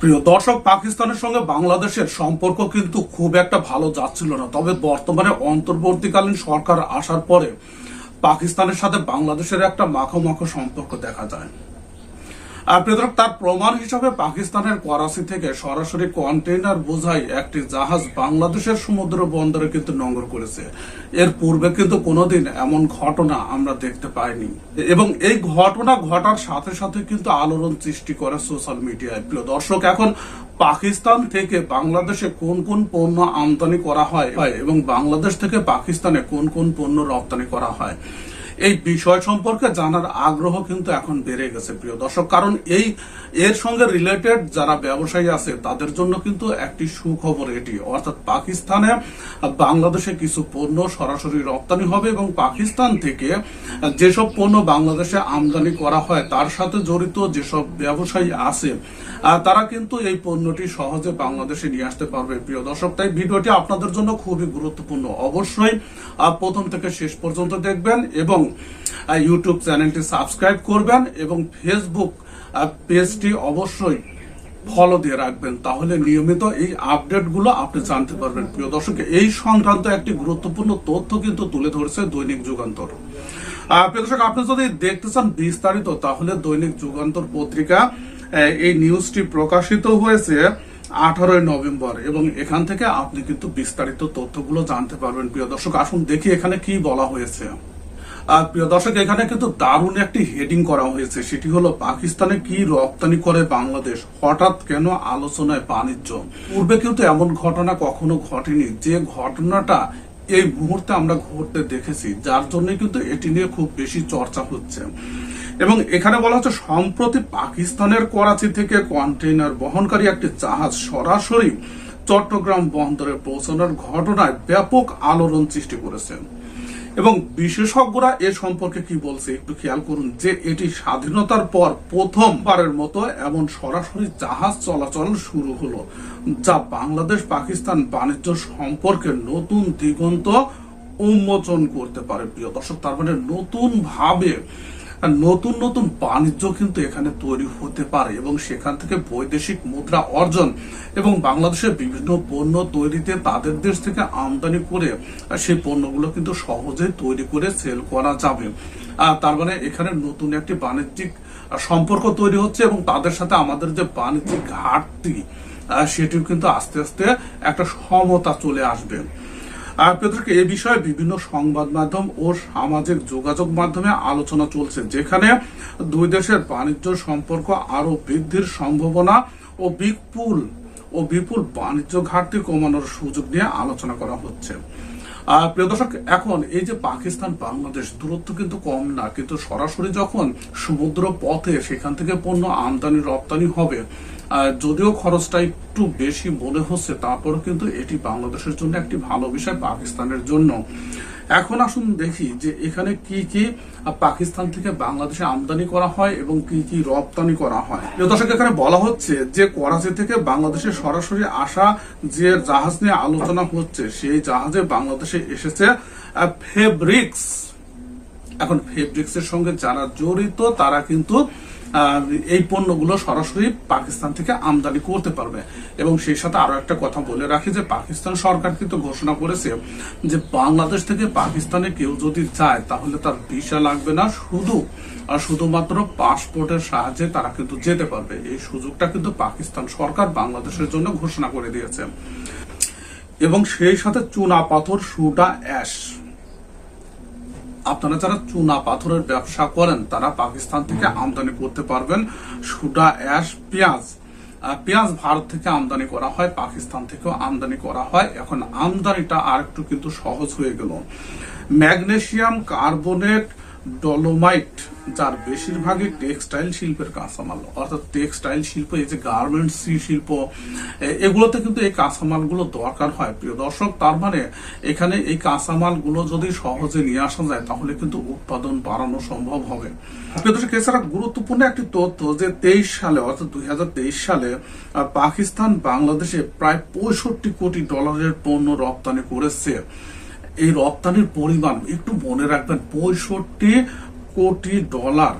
প্রিয় দর্শক, পাকিস্তানের সঙ্গে বাংলাদেশের সম্পর্ক কিন্তু খুব একটা ভালো যাচ্ছিল না। তবে বর্তমানে অন্তর্বর্তীকালীন সরকার আসার পরে পাকিস্তানের সাথে বাংলাদেশের একটা মাখো মাখো সম্পর্ক দেখা যায়। তার প্রমাণ হিসাবে পাকিস্তানের করাচি থেকে সরাসরি কন্টেইনার বোঝাই একটি জাহাজ বাংলাদেশের সমুদ্র বন্দরে কিন্তু নোঙ্গর করেছে। এর পূর্বে কিন্তু কোনোদিন এমন ঘটনা আমরা দেখতে পাইনি। এবং এই ঘটনা ঘটার সাথে সাথে কিন্তু আলোড়ন সৃষ্টি করে সোশ্যাল মিডিয়ায়। প্রিয় দর্শক, এখন পাকিস্তান থেকে বাংলাদেশে কোন কোন পণ্য আমদানি করা হয়, এবং বাংলাদেশ থেকে পাকিস্তানে কোন কোন পণ্য রপ্তানি করা হয়? এই বিষয় সম্পর্কে জানার আগ্রহ কিন্তু এখন বেড়ে গেছে, প্রিয় দর্শক। কারণ এই, এর সঙ্গে রিলেটেড যারা ব্যবসায়ী আছে, তাদের জন্য কিন্তু একটি সুখবর এটি। অর্থাৎ পাকিস্তানে বাংলাদেশে কিছু পণ্য সরাসরি রপ্তানি হবে এবং পাকিস্তান থেকে যেসব পণ্য বাংলাদেশে আমদানি করা হয়, তার সাথে জড়িত যেসব ব্যবসায়ী আছে তারা কিন্তু এই পণ্যটি সহজে বাংলাদেশে নিয়ে আসতে পারবে। প্রিয় দর্শক, তাই ভিডিওটি আপনাদের জন্য খুবই গুরুত্বপূর্ণ। অবশ্যই প্রথম থেকে শেষ পর্যন্ত দেখবেন এবং ইউটিউব চ্যানেলটি সাবস্ক্রাইব করবেন এবং ফেসবুক পেজটি অবশ্যই ফলো দিয়ে রাখবেন। তাহলে নিয়মিত এই আপডেটগুলো আপনি জানতে পারবেন। প্রিয় দর্শক, এই সংক্রান্ত একটি গুরুত্বপূর্ণ তথ্য কিন্তু তুলে ধরেছে দৈনিক যুগান্তর। আহ, প্রিয় দর্শক আপনি যদি দেখতে চান বিস্তারিত তাহলে দৈনিক যুগান্তর পত্রিকা এই নিউজটি প্রকাশিত হয়েছে আঠারোই নভেম্বর এবং এখান থেকে আপনি কিন্তু বিস্তারিত তথ্যগুলো জানতে পারবেন প্রিয় দর্শক। আসুন দেখি এখানে কি বলা হয়েছে। আর প্রিয় দর্শক এখানে কিন্তু দারুণ একটি হেডিং করা হয়েছে। সেটি হলো পাকিস্তানে কি রপ্তানি করে বাংলাদেশ? হঠাৎ কেন আলোচনায় বাণিজ্য? পূর্বে কিন্তু এমন ঘটনা কখনো ঘটেনি। যে ঘটনাটা এই মুহূর্তে আমরা ঘটতে দেখেছি, যার জন্য কিন্তু এটি নিয়ে খুব বেশি চর্চা হচ্ছে। এবং এখানে বলা হচ্ছে, সম্প্রতি পাকিস্তানের করাচি থেকে কন্টেইনার বহনকারী একটি জাহাজ সরাসরি চট্টগ্রাম বন্দরে পৌঁছানোর ঘটনায় ব্যাপক আলোড়ন সৃষ্টি করেছে। এবং বিশেষজ্ঞরা এ সম্পর্কে কি বলছে একটু খেয়াল করুন যে এটি স্বাধীনতার পর প্রথমবারের মতো এমন সরাসরি জাহাজ চলাচল শুরু হলো, যা বাংলাদেশ পাকিস্তান বাণিজ্য সম্পর্কে নতুন দিগন্ত উন্মোচন করতে পারে। প্রিয় দর্শক, তার মানে নতুন ভাবে নতুন নতুন বাণিজ্য কিন্তু এখানে তৈরি হতে পারে এবং সেখান থেকে বৈদেশিক মুদ্রা অর্জন এবং বাংলাদেশের বিভিন্ন পণ্য তৈরিতে তাদের দেশ থেকে আমদানি করে সেই পণ্যগুলো কিন্তু সহজে তৈরি করে সেল করা যাবে। তার মানে এখানে নতুন একটি বাণিজ্যিক সম্পর্ক তৈরি হচ্ছে এবং তাদের সাথে আমাদের যে বাণিজ্যিক ঘাটতি সেটিও কিন্তু আস্তে আস্তে একটা সমতা চলে আসবে। আর পেত্রকে এ বিষয়ে বিভিন্ন সংবাদ মাধ্যম ও সামাজিক যোগাযোগ মাধ্যমে আলোচনা চলছে, যেখানে দুই দেশের বাণিজ্য সম্পর্ক আরও বৃদ্ধির সম্ভাবনা ও বিপুল ও বিপুল বাণিজ্য ঘাটতি কমানোর সুযোগ নিয়ে আলোচনা করা হচ্ছে। প্রিয় দর্শক, এখন এই যে পাকিস্তান, বাংলাদেশ, দূরত্ব কিন্তু কম না, কিন্তু সরাসরি যখন সমুদ্র পথে সেখান থেকে পণ্য আমদানি, রপ্তানি হবে যদিও খরচটা একটু বেশি মনে হচ্ছে তারপর কিন্তু এটি বাংলাদেশের জন্য একটি ভালো বিষয়, পাকিস্তানের জন্য। এখন আসুন দেখি যে এখানে কি কি পাকিস্তান থেকে বাংলাদেশে আমদানি করা হয় এবং কি কি রপ্তানি করা হয়। দর্শক, এখানে বলা হচ্ছে যে করাচি থেকে বাংলাদেশে সরাসরি আসা যে জাহাজ নিয়ে আলোচনা হচ্ছে, সেই জাহাজে বাংলাদেশে এসেছে ফেব্রিক্স এখন ফেব্রিক্স এর সঙ্গে যারা জড়িত, তারা কিন্তু এই পণ্যগুলো সরাসরি পাকিস্তান থেকে আমদানি করতে পারবে। এবং সেই সাথে আরও একটা কথা বলে রাখি যে, পাকিস্তান সরকার কিন্তু ঘোষণা করেছে যে, বাংলাদেশ থেকে পাকিস্তানে কেউ যদি যায়, তাহলে তার ভিসা লাগবে না। শুধু, আর শুধুমাত্র পাসপোর্টের সাহায্যে তারা কিন্তু যেতে পারবে। এই সুযোগটা কিন্তু পাকিস্তান সরকার বাংলাদেশের জন্য ঘোষণা করে দিয়েছে। এবং সেই সাথে চুনা পাথর সুটা অ্যাশ। আপনারা যারা চুনা পাথরের ব্যবসা করেন, তারা পাকিস্তান থেকে আমদানি করতে পারবেন সুডা অ্যাশ, পেঁয়াজ। পেঁয়াজ ভারত থেকে আমদানি করা হয়, পাকিস্তান থেকেও আমদানি করা হয়। এখন আমদানিটা আর একটু কিন্তু সহজ হয়ে গেল। ম্যাগনেশিয়াম কার্বনেট ডলোমাইট যার বেশিরভাগই টেক্সটাইল শিল্পের কাঁচামাল। অর্থাৎ টেক্সটাইল শিল্প, এই যে গার্মেন্টস শিল্প এগুলোতে কিন্তু এই কাঁচামালগুলো দরকার হয়। প্রিয় দর্শক, তার মানে এখানে এই কাঁচামালগুলো যদি সহজে নিয়ে আসা যায়, তাহলে কিন্তু উৎপাদন বাড়ানো সম্ভব হবে। প্রিয় দর্শক, এছাড়া গুরুত্বপূর্ণ একটি তথ্য যে তেইশ সালে, অর্থাৎ দুই হাজার তেইশ সালে পাকিস্তান বাংলাদেশে প্রায় পঁয়ষট্টি কোটি ডলারের পণ্য রপ্তানি করেছে। এই রপ্তানির পরিমাণ একটু মনে রাখবেন, পঁয়ষট্টি কোটি ডলার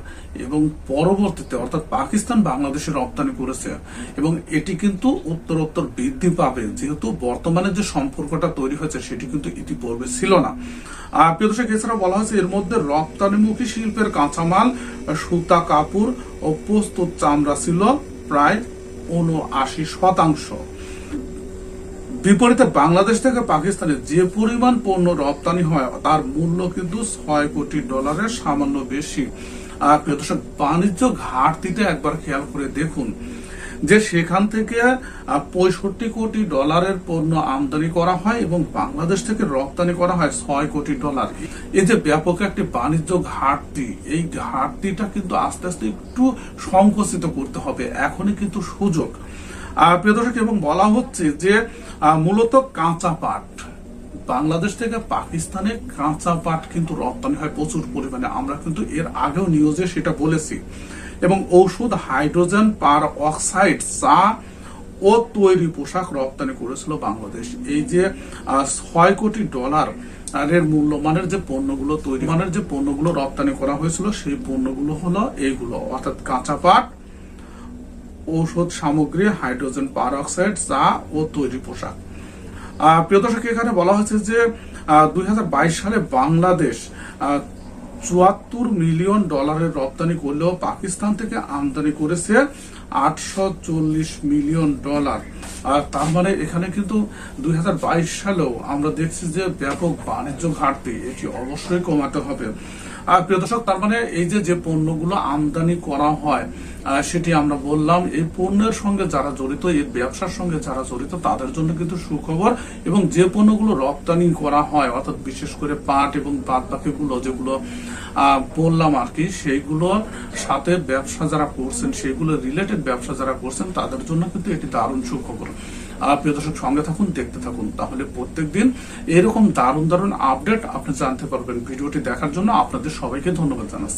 এবং পরবর্তীতে অর্থাৎ পাকিস্তান বাংলাদেশে রপ্তানি করেছে এবং এটি কিন্তু উত্তরোত্তর বৃদ্ধি পাবে। যেহেতু বর্তমানে যে সম্পর্কটা তৈরি হয়েছে সেটি কিন্তু ইতিপূর্বে ছিল না। আর প্রিয় দর্শক এছাড়া বলা হয়েছে, এর মধ্যে রপ্তানিমুখী শিল্পের কাঁচামাল, সুতা কাপড় ও প্রস্তুত চামড়া ছিল প্রায় উনআশি শতাংশ। বিপরীতে বাংলাদেশ থেকে পাকিস্তানে যে পরিমাণ পণ্য রপ্তানি হয়, তার মূল্য কিন্তু ছয় কোটি ডলারের সামান্য বেশি। বাণিজ্য ঘাটতিতে একবার খেয়াল করে দেখুন, যে সেখান থেকে পঁয়ষট্টি কোটি ডলারের পণ্য আমদানি করা হয় এবং বাংলাদেশ থেকে রপ্তানি করা হয় ছয় কোটি ডলার। এই যে ব্যাপক একটি বাণিজ্য ঘাটতি, এই ঘাটতিটা কিন্তু আস্তে আস্তে একটু সংকুচিত করতে হবে। এখনই কিন্তু সুযোগ। প্রিয় দর্শক, এবং বলা হচ্ছে যে মূলত কাঁচা পাট বাংলাদেশ থেকে পাকিস্তানে কাঁচা পাট কিন্তু রপ্তানি হয় প্রচুর পরিমাণে। আমরা কিন্তু এর আগেও নিউজে সেটা বলেছি। এবং ঔষধ, হাইড্রোজেন, পার অক্সাইড, চা ও তৈরি পোশাক রপ্তানি করেছিল বাংলাদেশ। এই যে ছয় কোটি ডলার এর মূল্যমানের যে পণ্যগুলো তৈরি মানের যে পণ্যগুলো রপ্তানি করা হয়েছিল, সেই পণ্যগুলো হলো এইগুলো অর্থাৎ কাঁচা পাট ঔষধ সামগ্রী, হাইড্রোজেন পারঅক্সাইড, চা ও তৈরি পোশাক। প্রিয় দর্শক, এখানে বলা হয়েছে যে দুই হাজার বাইশ সালে বাংলাদেশ চুয়াত্তর মিলিয়ন ডলারের রপ্তানি করলেও পাকিস্তান থেকে আমদানি করেছে আটশো চল্লিশ মিলিয়ন ডলার। আর তার মানে এখানে কিন্তু দুই হাজার বাইশ সালেও আমরা দেখছি যে ব্যাপক বাণিজ্য ঘাটতি, এটি অবশ্যই কমাতে হবে। প্রিয় দর্শক, তার মানে এই যে যে পণ্যগুলো আমদানি করা হয় সেটি আমরা বললাম, এই পণ্যের সঙ্গে যারা জড়িত, এই ব্যবসার সঙ্গে যারা জড়িত, তাদের জন্য কিন্তু সুখবর এবং যে পণ্যগুলো রপ্তানি করা হয়, অর্থাৎ বিশেষ করে পাট এবং বাদ বাকিগুলো যেগুলো বললাম আর কি সেইগুলোর সাথে ব্যবসা যারা করছেন সেগুলো রিলেটেড ব্যবসা যারা করছেন, তাদের জন্য কিন্তু এটি দারুণ সুখবর। প্রিয় দর্শক, সঙ্গে থাকুন, দেখতে থাকুন। তাহলে প্রত্যেক দিন এরকম দারুণ দারুণ আপডেট আপনি জানতে পারবেন। ভিডিওটি দেখার জন্য আপনাদের সবাইকে ধন্যবাদ জানাচ্ছি।